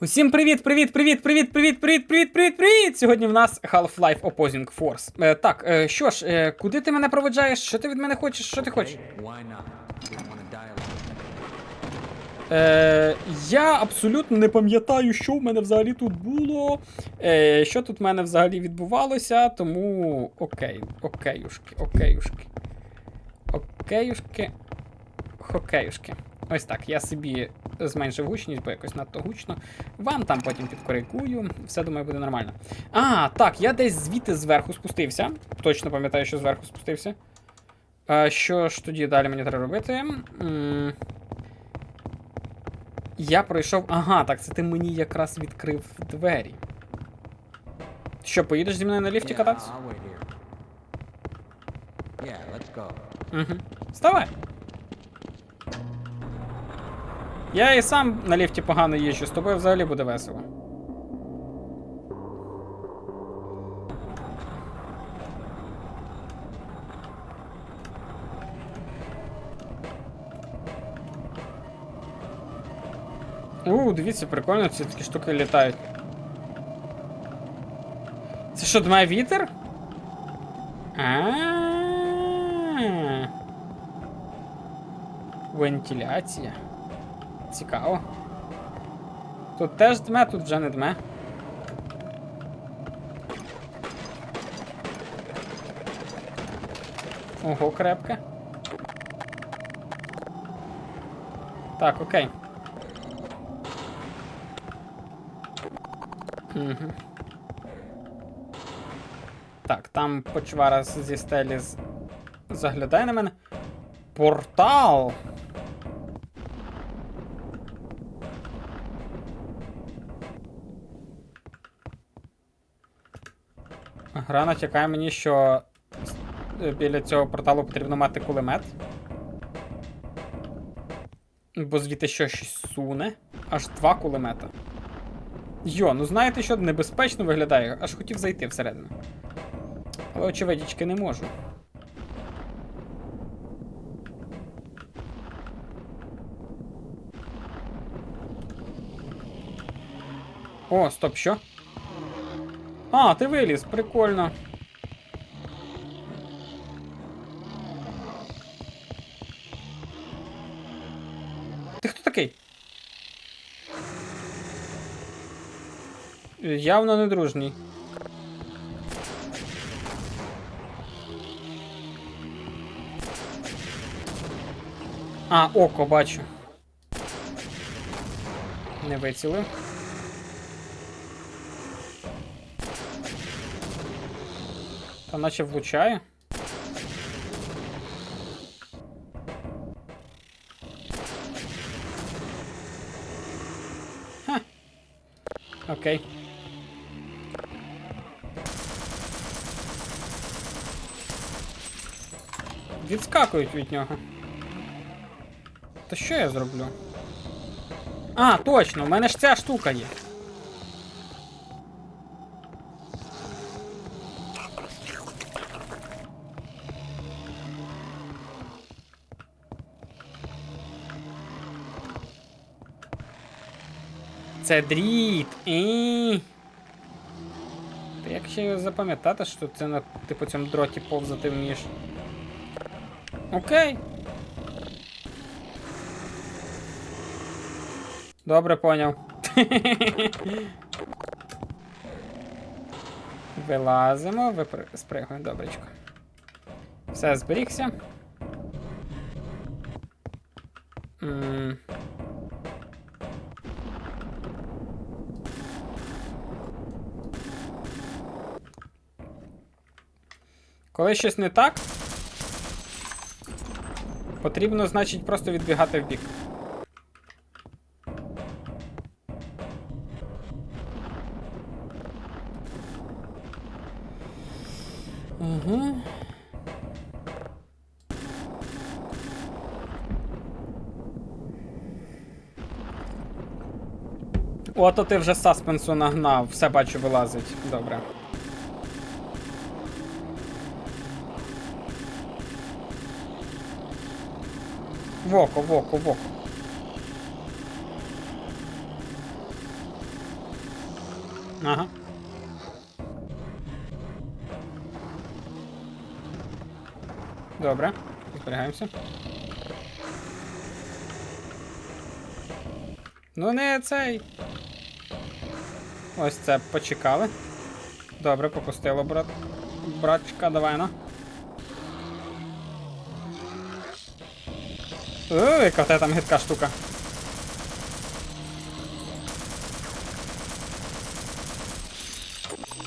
Усім привіт, привіт, привіт, привіт, привіт, привіт, привіт, привіт, привіт! Сьогодні в нас Half-Life Opposing Force. Е, так, е, що ж, е, куди ти мене проведжаєш? Що ти від мене хочеш? Що ти хочеш? Е, я абсолютно не пам'ятаю, що в мене взагалі тут було. Е, що тут в мене взагалі відбувалося, тому окей, окейушки, окейушки. Окейушки. Хокеюшки. Ось так, я собі зменшив гучність, бо якось надто гучно. Вам там потім підкоригую. Все думаю, буде нормально. А, так, я десь звідти зверху спустився. Точно пам'ятаю, що зверху спустився. А, що ж тоді далі мені треба робити? М, Я пройшов. Ага, так, це ти мені якраз відкрив двері. Що, поїдеш зі мною на ліфті Yeah, кататися? Here. Yeah, let's go. Угу. Вставай. Я і сам на ліфті погано їжджу, з тобою взагалі буде весело. У, дивіться, прикольно, ці такі штуки літають. Це що, дмає вітер? А-а-а. Вентиляція. Цікаво. Тут теж дме, тут вже не дме. Ого, крепке. Так, окей. Угу. Так, там почвара зі стелі з... заглядає на мене. Портал! Гра натякає мені, що е, біля цього порталу потрібно мати кулемет. Бо звідти що щось суне. Аж два кулемета. Йо, ну знаєте, що небезпечно виглядає, аж хотів зайти всередину. Але очевидячки не можу. О, стоп, що? А, ти виліз, прикольно. Ти хто такий? Явно не дружній. А, око бачу. Не вицілив. Та наче влучає. Ха. Окей. Відскакують від нього. То що я зроблю? А, точно, у мене ж ця штука є. Це дріт. І. Та як ще запам'ятати, що це на ти по цьому дроті повзати вмієш? Окей. Добре, поняв. Вилазимо, випри... спригуємо, добречко. Все, зберігся. М. Коли щось не так, потрібно, значить, просто відбігати в бік. Угу. Ото ти вже саспенсу нагнав, все бачу, вилазить. Добре. В око, в око, в око. Ага. Добре, зберігаємося. Ну не цей. Ось це почекали. Добре, попустило, брат. Братчика, давай на. О, яка там гидка штука.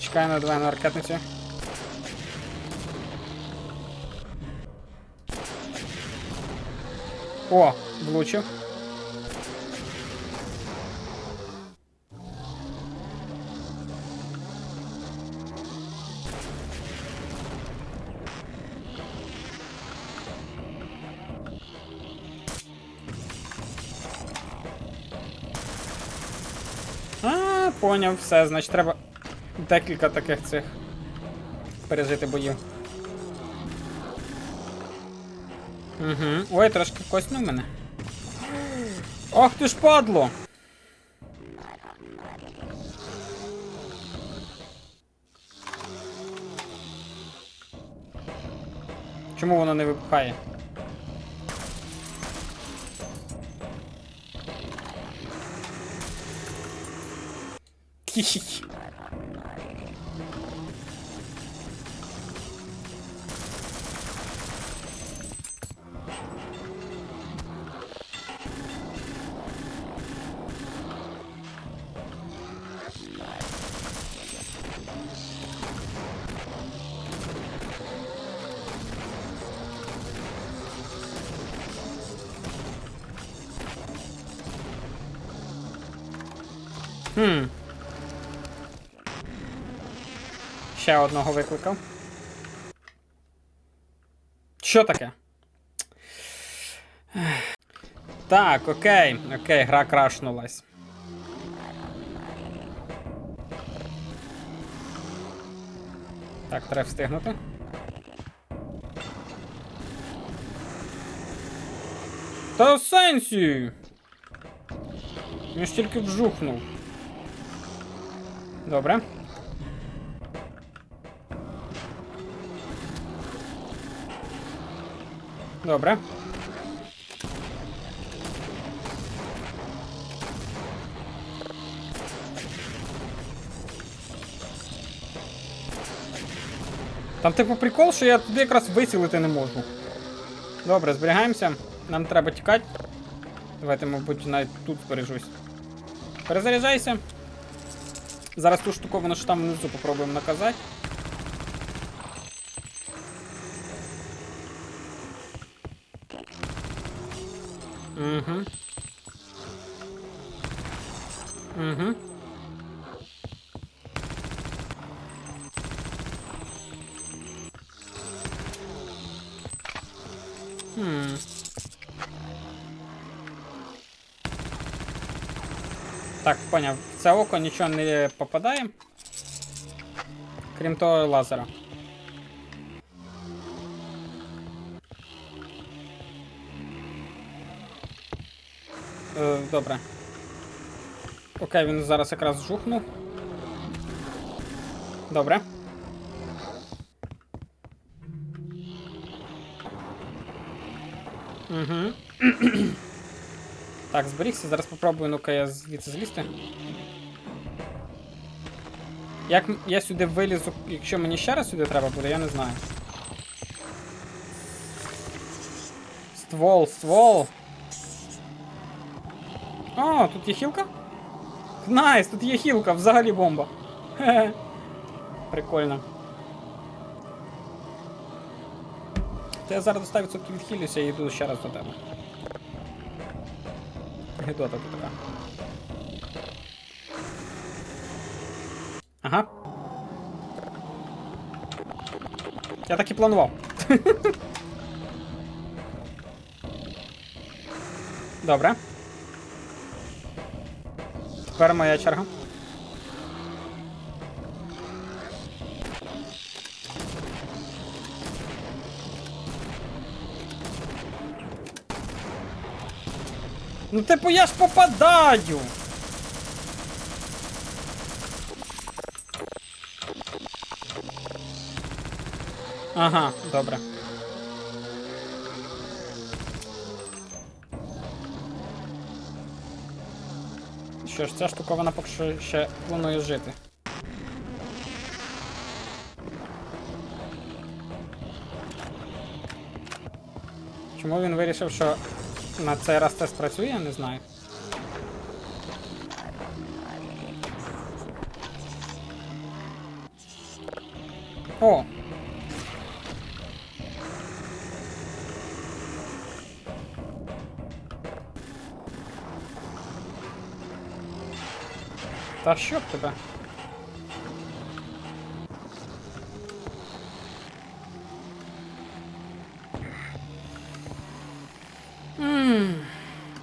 Чекай на давай на ракетницю. О, влучив. Поняв, все, значить треба декілька таких цих пережити боїв. Угу. Ой, трошки коснув мене. Ах ти ж падло! Чому воно не вибухає? Хі-хі. Хм. Ще одного викликав. Що таке? Так, окей, окей, гра крашнулась. Так, треба встигнути. Та в сенсі! Він ж тільки вжухнув. Добре. Добре. Там типу прикол, що я туди якраз вицілити не можу. Добре, зберігаємося. Нам треба тікати. Давайте, мабуть, навіть тут збережусь. Перезаряджайся. Зараз ту штуковину, що там внизу попробуємо наказати. Так, поняв. В це око нічого не попадає. Крім того лазера. Е, добре. Окей, він зараз якраз жухнув. Добре. Угу. так, зберігся, зараз попробую, ну-ка я звідси злізти. Як я сюди вилізу, якщо мені ще раз сюди треба буде, я не знаю. Ствол, ствол. О, тут є хілка? Найс, тут є хілка, взагалі бомба. Хе-хе. Прикольно. Я зараз до 100% відхилюся і йду ще раз до тебе. Гедота тут така. Ага. Я так і планував. Добре. Тепер моя черга. Ну типу я ж попадаю. Ага, добре. Що ж, ця штука вона поки що ще планує жити. Чому він вирішив, що на цей раз це спрацює, я не знаю. О! Та що тебе?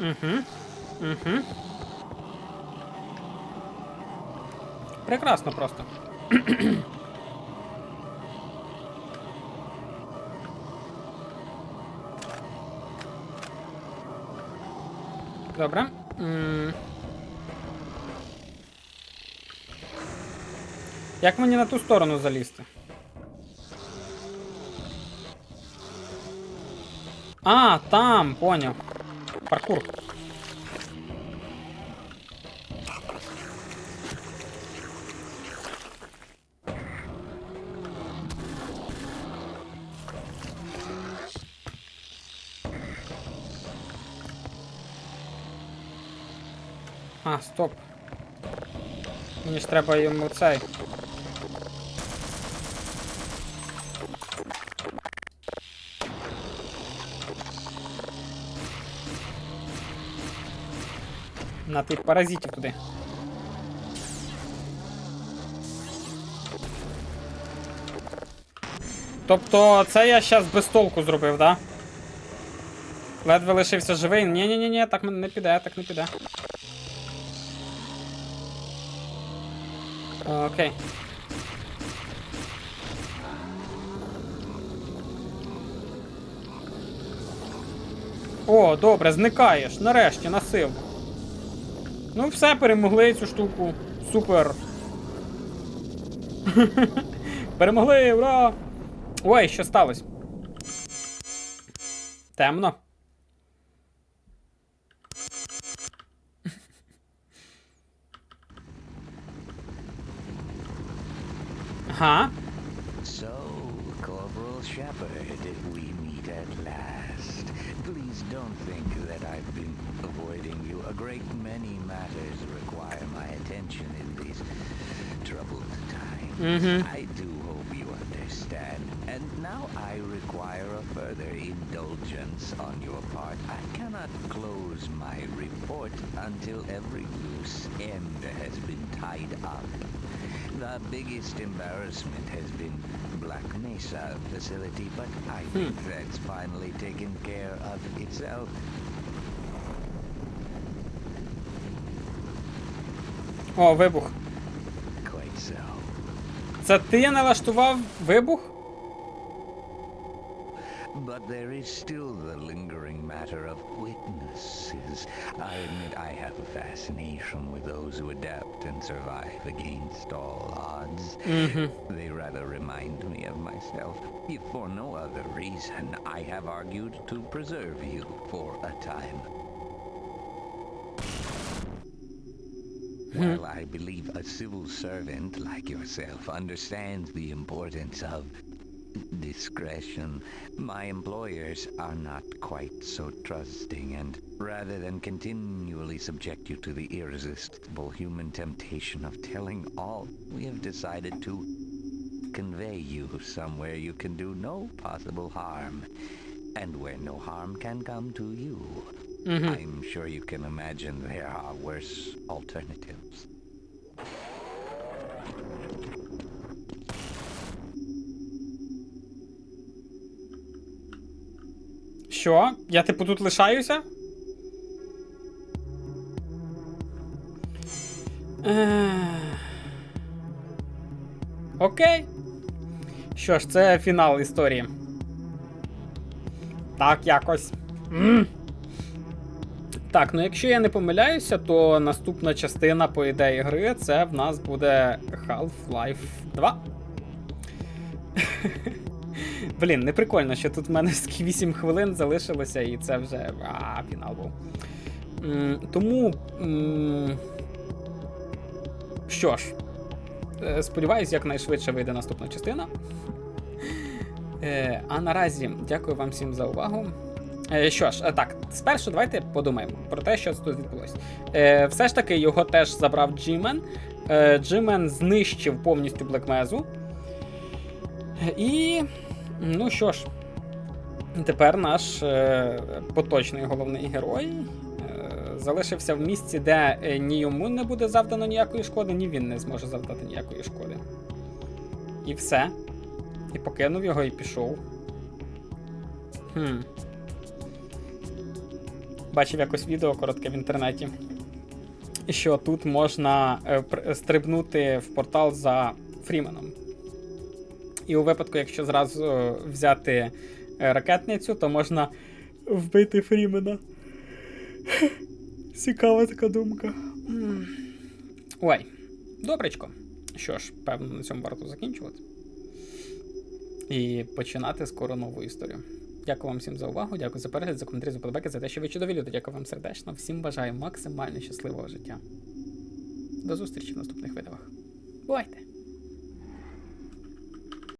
Угу. Угу. Прекрасно просто. Добре. М. Як мені на ту сторону залізти? А, там, поняв. Паркур. А, стоп. Мені ж треба йому цей. На ти паразитів туди. Тобто це я щас без толку зробив, да? Ледве лишився живий. Ні-ні-ні, так не піде, так не піде. Окей. О, добре, зникаєш. Нарешті, насил. Ну, все, перемогли цю штуку. Супер. Перемогли, ура! Ой, що сталося? Темно. Ага. So, Corporal Shepard, we meet at last. Please don't think that I've been avoiding you. A great many matters require my attention in these troubled times. Mhm. I do hope you understand. And now I require a further indulgence on your part. I cannot close my report until every loose end has been tied up. The biggest embarrassment has been Black Mesa facility, but I think that's finally taken care of itself. О, вибух. Quite so. Це ти налаштував вибух? But there is still the lingering matter of witnesses. I admit I have a fascination with those who adapt and survive against all odds. They rather remind me of myself. If for no other reason, I have argued to preserve you for a time. While I believe a civil servant like yourself understands the importance of discretion, my employers are not quite so trusting, and rather than continually subject you to the irresistible human temptation of telling all, we have decided to convey you somewhere you can do no possible harm, and where no harm can come to you. I'm sure you can imagine there are worse alternatives. Що? Я типу тут лишаюся? Окей. Що ж, це фінал історії. Так, якось. Так, ну якщо я не помиляюся, то наступна частина, по ідеї, гри це в нас буде Half-Life 2. Блін, не прикольно, що тут в мене 8 хвилин залишилося, і це вже. А, фінал був. Тому. Що ж, е, сподіваюсь, якнайшвидше вийде наступна частина. Е, А наразі дякую вам всім за увагу. Е, Що ж, е, так, спершу давайте подумаємо про те, що тут відбулося. Е, Все ж таки його теж забрав Джимен. Джимен знищив повністю Блекмезу. І. Ну що ж, тепер наш поточний головний герой залишився в місці, де ні йому не буде завдано ніякої шкоди, ні він не зможе завдати ніякої шкоди. І все. І покинув його і пішов. Хм. Бачив якось відео коротке в інтернеті. Що тут можна е, стрибнути в портал за Фріменом. І у випадку, якщо зразу е, взяти е, ракетницю, то можна вбити Фрімена. Цікава така думка. Ой, добречко. Що ж, певно, на цьому варто закінчувати. І починати скоро нову історію. Дякую вам всім за увагу, дякую за перегляд, за коментарі, за подобайки, за те, що ви чудові люди. Дякую вам сердечно. Всім бажаю максимально щасливого життя. До зустрічі в наступних відео. Бувайте!